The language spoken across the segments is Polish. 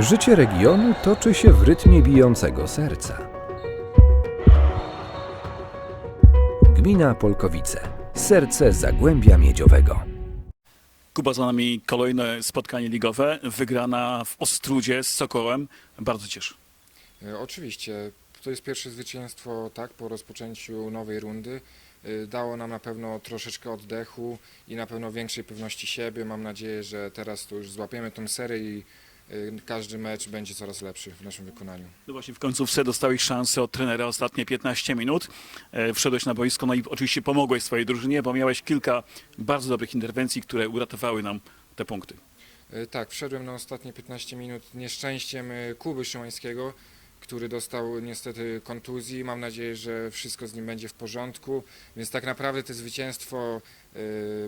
Życie regionu toczy się w rytmie bijącego serca. Gmina Polkowice. Serce Zagłębia Miedziowego. Kuba za nami kolejne spotkanie ligowe, wygrana w Ostrudzie z Sokołem. Bardzo cieszę. E, Oczywiście. To jest pierwsze zwycięstwo tak po rozpoczęciu nowej rundy. E, Dało nam na pewno troszeczkę oddechu i na pewno większej pewności siebie. Mam nadzieję, że teraz to już złapiemy tą serię i każdy mecz będzie coraz lepszy w naszym wykonaniu. No właśnie w końcówce dostałeś szansę od trenera ostatnie 15 minut. E, Wszedłeś na boisko, no i oczywiście pomogłeś swojej drużynie, bo miałeś kilka bardzo dobrych interwencji, które uratowały nam te punkty. E, Tak, wszedłem na ostatnie 15 minut nieszczęściem e, Kuby Szymańskiego, który dostał niestety kontuzji. Mam nadzieję, że wszystko z nim będzie w porządku, więc tak naprawdę to zwycięstwo e,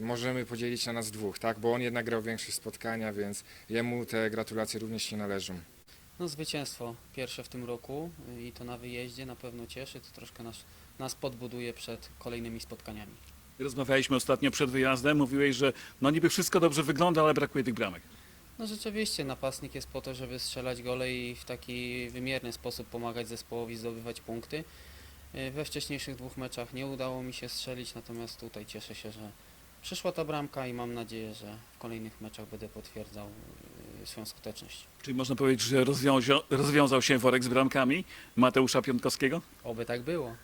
możemy podzielić na nas dwóch, tak? bo on jednak grał większość spotkania, więc jemu te gratulacje również się należą. No zwycięstwo pierwsze w tym roku y, i to na wyjeździe na pewno cieszy, to troszkę nas, nas podbuduje przed kolejnymi spotkaniami. Rozmawialiśmy ostatnio przed wyjazdem, mówiłeś, że no niby wszystko dobrze wygląda, ale brakuje tych bramek. No rzeczywiście napastnik jest po to, żeby strzelać gole i w taki wymierny sposób pomagać zespołowi zdobywać punkty. Y, We wcześniejszych dwóch meczach nie udało mi się strzelić, natomiast tutaj cieszę się, że przyszła ta bramka i mam nadzieję, że w kolejnych meczach będę potwierdzał y, swoją skuteczność. Czyli można powiedzieć, że rozwiązał, rozwiązał się worek z bramkami Mateusza Piątkowskiego? Oby tak było.